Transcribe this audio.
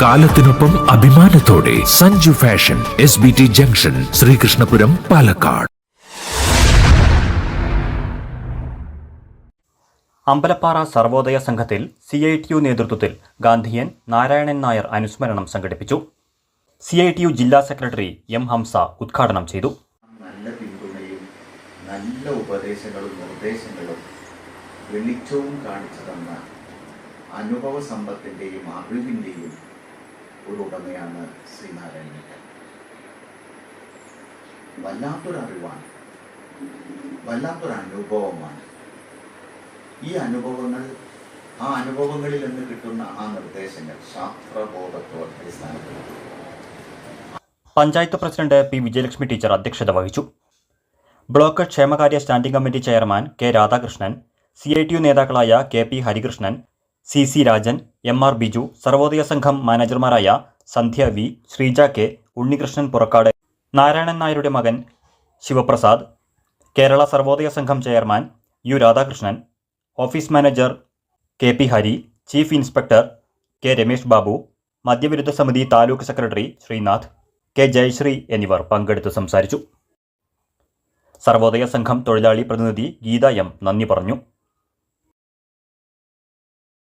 കാലത്തിനൊപ്പം അഭിമാനത്തോടെ Sanju fashion S B T junction Sreekrishnapuram Palakkad. Ambalappara Sarvodaya സംഘത്തിൽ C I T U നേതൃത്വത്തിൽ ഗാന്ധിയൻ നാരായണൻ നായർ അനുസ്മരണം സംഘടിപ്പിച്ചു. സി ഐ ടി യു ജില്ലാ സെക്രട്ടറി എം ഹംസ ഉദ്ഘാടനം ചെയ്തു. നല്ല പിന്തുണയും നല്ല ഉപദേശങ്ങളും നിർദ്ദേശങ്ങളും വെളിച്ചവും കാണിച്ചു തന്ന അനുഭവ സമ്പത്തിന്റെയും അറിവിന്റെയും ഉടമയാണ് ശ്രീനാരായണൻ വല്ലാത്തൊരു അറിവാണ് വല്ലാത്തൊരു അനുഭവമാണ് ഈ അനുഭവങ്ങൾ ആ അനുഭവങ്ങളിൽ നിന്ന് കിട്ടുന്ന ആ നിർദ്ദേശങ്ങൾ ശാസ്ത്രബോധത്തോടെ അടിസ്ഥാനപ്പെടുത്തി. Panchayat president P Vijayalakshmi teacher അധ്യക്ഷത വഹിച്ചു. ബ്ലോക്ക് ക്ഷേമകാര്യ standing committee chairman K Radhakrishnan C I T U നേതാക്കളായ K P Harikrishnan C C Rajan M R Biju Sarvodaya Sangham മാനേജർമാരായ Sandhya V Sreeja K Unnikrishnan Purakkad Narayanan നായരുടെ മകൻ Sivaprasad Kerala Sarvodaya Sangham chairman U Radhakrishnan office manager K P Hari chief inspector K Ramesh Babu മദ്യവിരുദ്ധ സമിതി taluk secretary Sreenath K Jayasree എന്നിവർ പങ്കെടുത്ത് സംസാരിച്ചു. സർവോദയ സംഘം തൊഴിലാളി പ്രതിനിധി Geetha M നന്ദി പറഞ്ഞു.